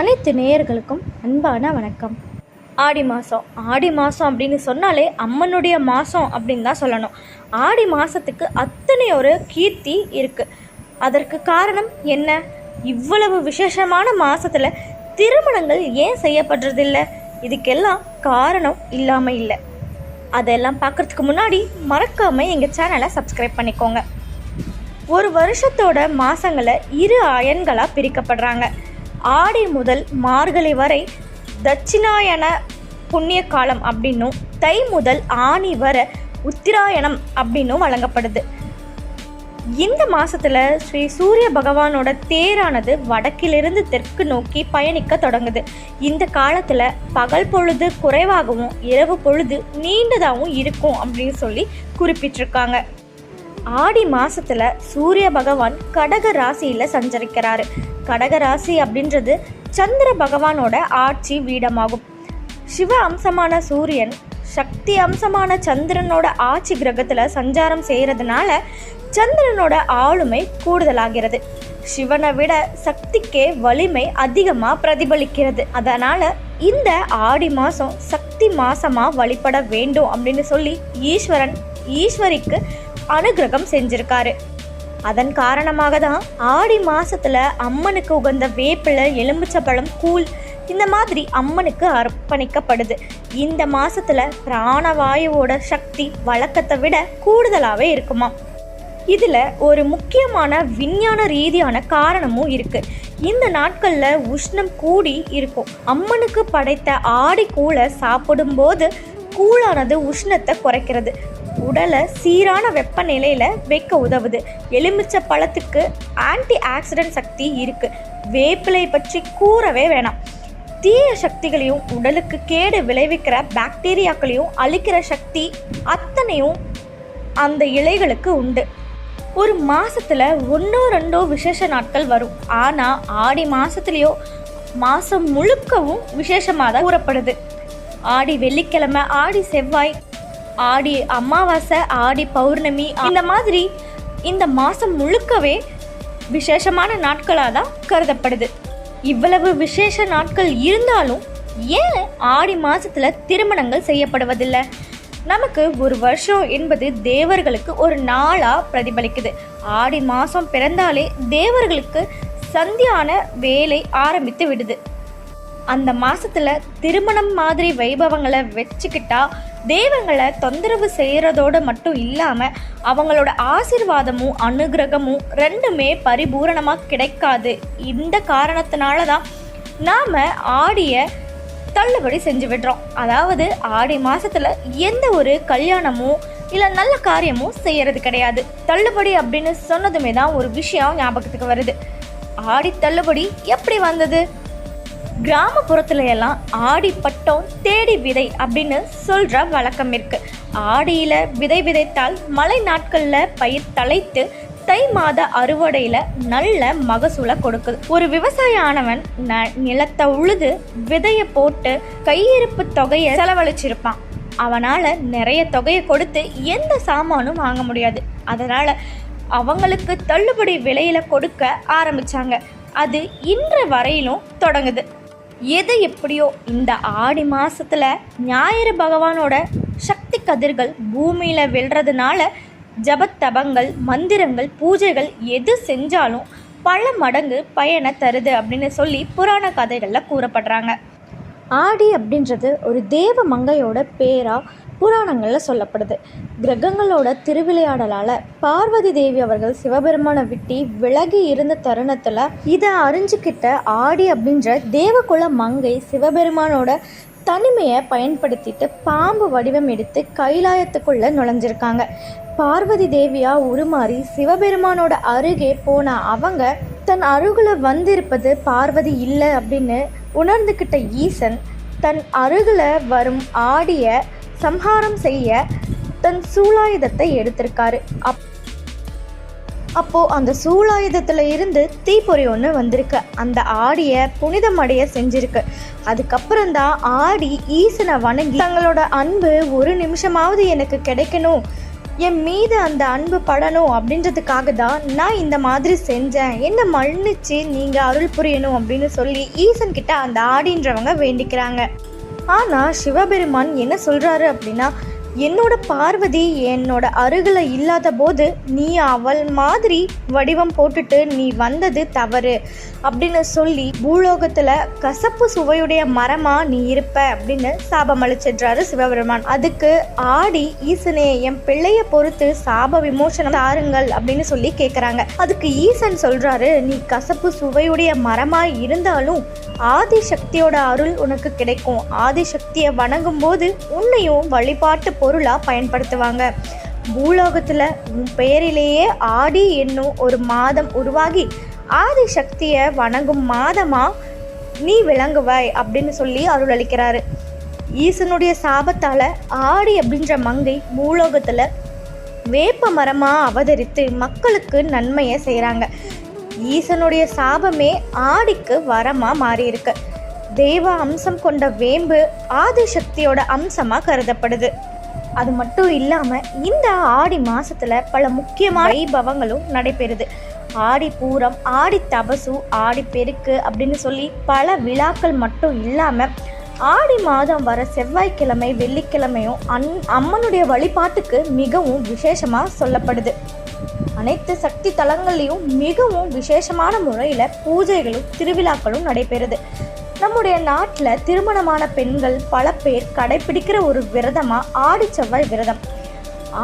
அனைத்து நேயர்களுக்கும் அன்பான வணக்கம். ஆடி மாதம் ஆடி மாதம் அப்படின்னு சொன்னாலே அம்மனுடைய மாதம் அப்படின்னு தான் சொல்லணும். ஆடி மாதத்துக்கு அத்தனை ஒரு கீர்த்தி இருக்குது அதற்கு காரணம் என்ன? இவ்வளவு விசேஷமான மாதத்தில் திருமணங்கள் ஏன் செய்யப்படுறதில்லை இதுக்கெல்லாம் காரணம் இல்லாமல் இல்லை. அதெல்லாம் பார்க்குறதுக்கு முன்னாடி மறக்காமல் எங்கள் சேனலை சப்ஸ்கிரைப் பண்ணிக்கோங்க. ஒரு வருஷத்தோட மாதங்களை இரு அயன்களாக பிரிக்கப்படுறாங்க. ஆடி முதல் மார்கழி வரை தட்சிணாயன புண்ணிய காலம் அப்படின்னும் தை முதல் ஆணி வர உத்திராயணம் அப்படின்னும் வழங்கப்படுது. இந்த மாதத்தில் ஸ்ரீ சூரிய பகவானோட தேரானது வடக்கிலிருந்து தெற்கு நோக்கி பயணிக்க தொடங்குது. இந்த காலத்தில் பகல் பொழுது குறைவாகவும் இரவு பொழுது நீண்டதாகவும் இருக்கும் அப்படின்னு சொல்லி குறிப்பிட்டிருக்காங்க. ஆடி மாதத்தில் சூரிய பகவான் கடக ராசியில் சஞ்சரிக்கிறாரு. கடகராசி அப்படின்றது சந்திர பகவானோட ஆட்சி வீடமாகும். சிவ அம்சமான சூரியன் சக்தி அம்சமான சந்திரனோட ஆட்சி கிரகத்தில் சஞ்சாரம் செய்கிறதுனால சந்திரனோட ஆளுமை கூடுதலாகிறது. சிவனை விட சக்திக்கே வலிமை அதிகமாக பிரதிபலிக்கிறது. அதனால் இந்த ஆடி மாதம் சக்தி மாதமாக வழிபட வேண்டும் அப்படின்னு சொல்லி ஈஸ்வரன் ஈஸ்வரிக்கு அனுகிரகம் செஞ்சிருக்காரு. அதன் காரணமாக தான் ஆடி மாசத்துல அம்மனுக்கு உகந்த வேப்பிலை எலுமிச்சப்பழம் கூழ் இந்த மாதிரி அம்மனுக்கு அர்ப்பணிக்கப்படுது. இந்த மாசத்துல பிராணவாயுவோட சக்தி வழக்கத்தை விட கூடுதலாகவே இருக்குமா? இதில் ஒரு முக்கியமான விஞ்ஞான ரீதியான காரணமும் இருக்குது இந்த நாட்களில் உஷ்ணம் கூடி இருக்கும். அம்மனுக்கு படைத்த ஆடி கூழை சாப்பிடும்போது கூழானது உஷ்ணத்தை குறைக்கிறது. உடலை சீரான வெப்பநிலையில் வைக்க உதவுது. எலுமிச்சை பழத்துக்கு ஆன்டி ஆக்சிடென்ட் சக்தி இருக்குது வேப்பிலை பற்றி கூறவே வேணாம். தீய சக்திகளையும் உடலுக்கு கேடு விளைவிக்கிற பாக்டீரியாக்களையும் அழிக்கிற சக்தி அத்தனையும் அந்த இலைகளுக்கு உண்டு. ஒரு மாதத்தில் ஒன்றோ ரெண்டோ விசேஷ நாட்கள் வரும். ஆனால் ஆடி மாதத்துலேயோ மாதம் முழுக்கவும் விசேஷமாக தான் கூறப்படுது. ஆடி வெள்ளிக்கிழமை ஆடி செவ்வாய் ஆடி அமாவாசை ஆடி பௌர்ணமி இந்த மாதிரி இந்த மாதம் முழுக்கவே விசேஷமான நாட்களாக தான் கருதப்படுது. இவ்வளவு விசேஷ நாட்கள் இருந்தாலும் ஏன் ஆடி மாசத்துல திருமணங்கள் செய்யப்படுவதில்லை? நமக்கு ஒரு வருஷம் என்பது தேவர்களுக்கு ஒரு நாளாக பிரதிபலிக்குது. ஆடி மாதம் பிறந்தாலே தேவர்களுக்கு சந்தியான வேலை ஆரம்பித்து விடுது. அந்த மாசத்துல திருமணம் மாதிரி வைபவங்களை வச்சுக்கிட்டா தெய்வங்களை தொந்தரவு செய்கிறதோட மட்டும் இல்லாமல் அவங்களோட ஆசிர்வாதமும் அனுகிரகமும் ரெண்டுமே பரிபூரணமாக கிடைக்காது. இந்த காரணத்தினால தான் நாம் ஆடிய தள்ளுபடி செஞ்சு விடுறோம். அதாவது ஆடி மாதத்தில் எந்த ஒரு கல்யாணமும் இல்லை நல்ல காரியமும் செய்யறது கிடையாது. தள்ளுபடி அப்படின்னு சொன்னதுமே தான் ஒரு விஷயம் ஞாபகத்துக்கு வருது. ஆடி தள்ளுபடி எப்படி வந்தது? கிராமப்புறத்துல எல்லாம் ஆடி பட்டம் தேடி விதை அப்படின்னு சொல்ற வழக்கம் இருக்கு. ஆடியில விதை விதைத்தால் மழை நாட்கள்ல பயிர் தழைத்து தை மாத அறுவடையில நல்ல மகசூலை கொடுக்குது. ஒரு விவசாய ஆனவன் ந நிலத்தை உழுது விதையை போட்டு கையிருப்பு தொகையை செலவழிச்சிருப்பான். அவனால் நிறைய தொகையை கொடுத்து எந்த சாமானும் வாங்க முடியாது. அதனால் அவங்களுக்கு தள்ளுபடி விலையில கொடுக்க ஆரம்பிச்சாங்க. அது இன்று வரையிலும் தொடங்குது. எது எப்படியோ இந்த ஆடி மாசத்துல ஞாயிறு பகவானோட சக்தி கதிர்கள் பூமியில விழுறதுனால ஜபத்தபங்கள் மந்திரங்கள் பூஜைகள் எது செஞ்சாலும் பல மடங்கு பயனை தருது அப்படின்னு சொல்லி புராண கதைகளில் கூறப்படுறாங்க. ஆடி அப்படின்றது ஒரு தேவ மங்கையோட பேராக புராணங்களில் சொல்லப்படுது. கிரகங்களோட திருவிளையாடலால் பார்வதி தேவி அவர்கள் சிவபெருமானை விட்டி விலகி இருந்த தருணத்தில் இதை அறிஞ்சுக்கிட்ட ஆடி அப்படின்ற தேவகுல மங்கை சிவபெருமானோட தனிமையை பயன்படுத்திட்டு பாம்பு வடிவம் எடுத்து கைலாயத்துக்குள்ள நுழைஞ்சிருக்காங்க. பார்வதி தேவியா உருமாறி சிவபெருமானோட அருகே போன அவங்க தன் அருகில் வந்திருப்பது பார்வதி இல்லை அப்படின்னு உணர்ந்துக்கிட்ட ஈசன் தன் அருகில் வரும் ஆடிய சம்ஹாரம் செய்ய தன் சூலாயுதத்தை எடுத்திருக்காரு. அப் அப்போ அந்த சூலாயுதத்துல இருந்து தீப்பொறி ஒன்று வந்திருக்கு. அந்த ஆடிய புனிதமடைய செஞ்சிருக்கு. அதுக்கப்புறம் தான் ஆடி ஈசனை வணங்கி தங்களோட அன்பு ஒரு நிமிஷமாவது எனக்கு கிடைக்கணும். என் மீது அந்த அன்பு படணும் அப்படின்றதுக்காக தான் நான் இந்த மாதிரி செஞ்சேன். என்னை மன்னிச்சு நீங்கள் அருள் புரியணும் அப்படின்னு சொல்லி ஈசன் கிட்ட அந்த ஆடின்றவங்க வேண்டிக்கிறாங்க. ஆனால் சிவபெருமான் என்ன சொல்கிறாரு அப்படின்னா என்னோட பார்வதி என்னோட அருகில் இல்லாத போது நீ அவள் மாதிரி வடிவம் போட்டுட்டு நீ வந்தது தவறு அப்படின்னு சொல்லி பூலோகத்தில் கசப்பு சுவையுடைய மரமாக நீ இருப்ப அப்படின்னு சாபம் அளிச்சிடுறாரு சிவபெருமான். அதுக்கு ஆடி ஈசனே என் பிள்ளைய பொறுத்து சாப விமோசனம் தாருங்கள் அப்படின்னு சொல்லி கேட்குறாங்க அதுக்கு ஈசன் சொல்கிறாரு நீ கசப்பு சுவையுடைய மரமாக இருந்தாலும் ஆதி சக்தியோட அருள் உனக்கு கிடைக்கும். ஆதி சக்தியை வணங்கும் போது உன்னையும் வழிபாட்டு பொருளாக பயன்படுத்துவாங்க. பூலோகத்தில் உன் பெயரிலேயே ஆடி என்னும் ஒரு மாதம் உருவாகி ஆதி சக்தியை வணங்கும் மாதமாக நீ விளங்குவாய் அப்படின்னு சொல்லி அருள் அளிக்கிறாரு ஈசனுடைய சாபத்தால் ஆடி அப்படின்ற மங்கை பூலோகத்தில் வேப்ப மரமாக அவதரித்து மக்களுக்கு நன்மையை செய்கிறாங்க ஈசனுடைய சாபமே ஆடிக்கு வரமாக மாறியிருக்கு. தெய்வ அம்சம் கொண்ட வேம்பு ஆதிசக்தியோட அம்சமாக கருதப்படுது. அது மட்டும் இல்லாமல் இந்த ஆடி மாதத்தில் பல முக்கியமான வைபவங்களும் நடைபெறுது. ஆடி பூரம் ஆடி தபசு ஆடி பெருக்கு அப்படின்னு சொல்லி பல விழாக்கள் மட்டும் இல்லாமல் ஆடி மாதம் வர செவ்வாய்க்கிழமை வெள்ளிக்கிழமையும் அன் அம்மனுடைய வழிபாட்டுக்கு மிகவும் விசேஷமாக சொல்லப்படுது. அனைத்து சக்தி தலங்கள்லையும் மிகவும் விசேஷமான முறையில் பூஜைகளும் திருவிழாக்களும் நடைபெறுது. நம்முடைய நாட்டில் திருமணமான பெண்கள் பல பேர் கடைப்பிடிக்கிற ஒரு விரதமாக ஆடி செவ்வாய் விரதம்.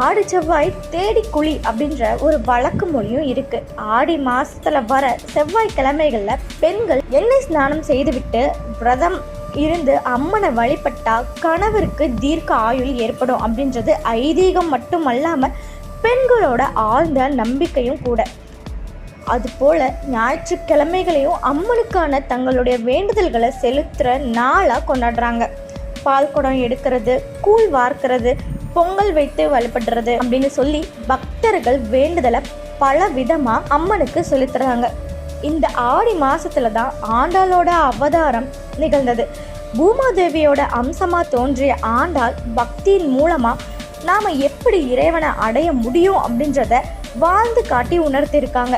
ஆடி செவ்வாய் தேடி குழி அப்படின்ற ஒரு வழக்கு மொழியும் இருக்கு. ஆடி மாசத்துல வர செவ்வாய் கிழமைகளில் பெண்கள் எண்ணெய் ஸ்நானம் செய்துவிட்டு விரதம் இருந்து அம்மனை வழிபட்டால் கணவருக்கு தீர்க்க ஆயுள் ஏற்படும் அப்படின்றது ஐதீகம் மட்டுமல்லாமல் பெண்களோட ஆழ்ந்த நம்பிக்கையும் கூட. அதுபோல் ஞாயிற்றுக்கிழமைகளையும் அம்மனுக்கான தங்களுடைய வேண்டுதல்களை செலுத்துகிற நாளாக கொண்டாடுறாங்க. பால் குடம் எடுக்கிறது கூழ் வார்க்கிறது பொங்கல் வைத்து வழிபடுறது அப்படின்னு சொல்லி பக்தர்கள் வேண்டுதலை பல விதமாக அம்மனுக்கு செலுத்துறாங்க. இந்த ஆடி மாதத்தில் தான் ஆண்டாளோட அவதாரம் நிகழ்ந்தது. பூமாதேவியோட அம்சமாக தோன்றிய ஆண்டாள் பக்தியின் மூலமாக நாம் எப்படி இறைவனை அடைய முடியும் அப்படின்றத வாழ்ந்து காட்டி உணர்த்திருக்காங்க.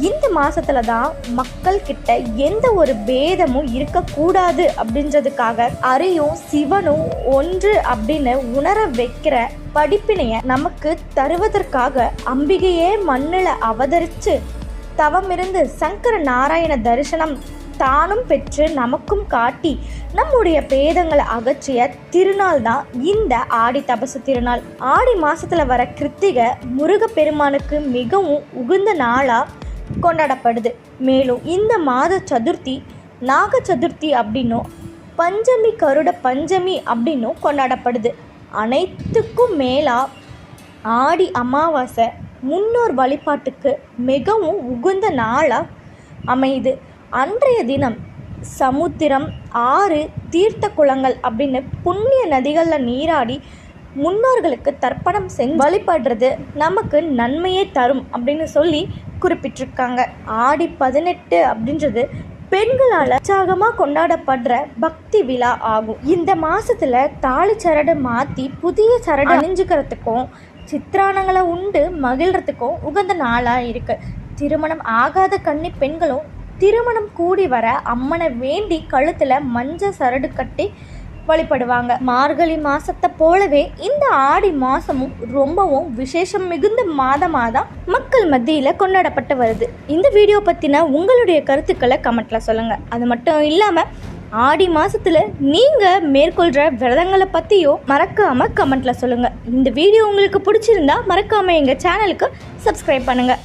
இந்த மாசத்துல தான் மக்கள் கிட்ட எந்த ஒரு பேதமும் இருக்கக்கூடாது அப்படின்றதுக்காக அரியும் சிவனும் ஒன்று அப்படின்னு உணர வைக்கிற படிப்பினைய நமக்கு தருவதற்காக அம்பிகையே மண்ணில் அவதரித்து தவமிருந்து சங்கர நாராயண தரிசனம் தானும் பெற்று நமக்கும் காட்டி நம்முடைய பேதங்களை அகற்றிய திருநாள் தான் இந்த ஆடி தபசு திருநாள். ஆடி மாசத்துல வர கிருத்திகை முருகப்பெருமானுக்கு மிகவும் உகுந்த நாளாக கொண்டாடப்படுது. மேலும் இந்த மாத சதுர்த்தி நாக சதுர்த்தி அப்படின்னும் பஞ்சமி கருட பஞ்சமி அப்படின்னும் கொண்டாடப்படுது. அனைத்துக்கும் மேலா ஆடி அமாவாசை முன்னோர் வழிபாட்டுக்கு மிகவும் உகந்த நாளாக அமையுது. அன்றைய தினம் சமுத்திரம் ஆறு தீர்த்த குளங்கள் அப்படின்னு புண்ணிய நதிகளில் நீராடி முன்னோர்களுக்கு தர்ப்பணம் செஞ்சு வழிபடுறது நமக்கு நன்மையே தரும் அப்படின்னு சொல்லி குறிப்பிட்டிருக்காங்க. ஆடி பதினெட்டு அப்படின்றது பெண்களால் உற்சாகமாக கொண்டாடப்படுற பக்தி விழா ஆகும். இந்த மாசத்துல தாலி சரடு மாற்றி புதிய சரடு அணிஞ்சுக்கிறதுக்கும் சித்திரானங்களை உண்டு மகிழ்கிறதுக்கும் உகந்த நாளாக இருக்கு. திருமணம் ஆகாத கன்னி பெண்களும் திருமணம் கூடி வர அம்மனை வேண்டி கழுத்தில் மஞ்சள் சரடு கட்டி வழிபடுவாங்க. மார்கழி மாசத்தை போலவே இந்த ஆடி மாசமும் ரொம்பவும் விசேஷம் மிகுந்த மாதமாக தான் மக்கள் மத்தியில் கொண்டாடப்பட்டு வருது. இந்த வீடியோ பற்றின உங்களுடைய கருத்துக்களை கமெண்ட்ல சொல்லுங்கள் அது மட்டும் இல்லாமல் ஆடி மாசத்துல நீங்க மேற்கொள்ற விரதங்களை பத்தியோ மறக்காம கமெண்ட்ல சொல்லுங்க. இந்த வீடியோ உங்களுக்கு பிடிச்சிருந்தா மறக்காம எங்க சேனலுக்கு சப்ஸ்கிரைப் பண்ணுங்க.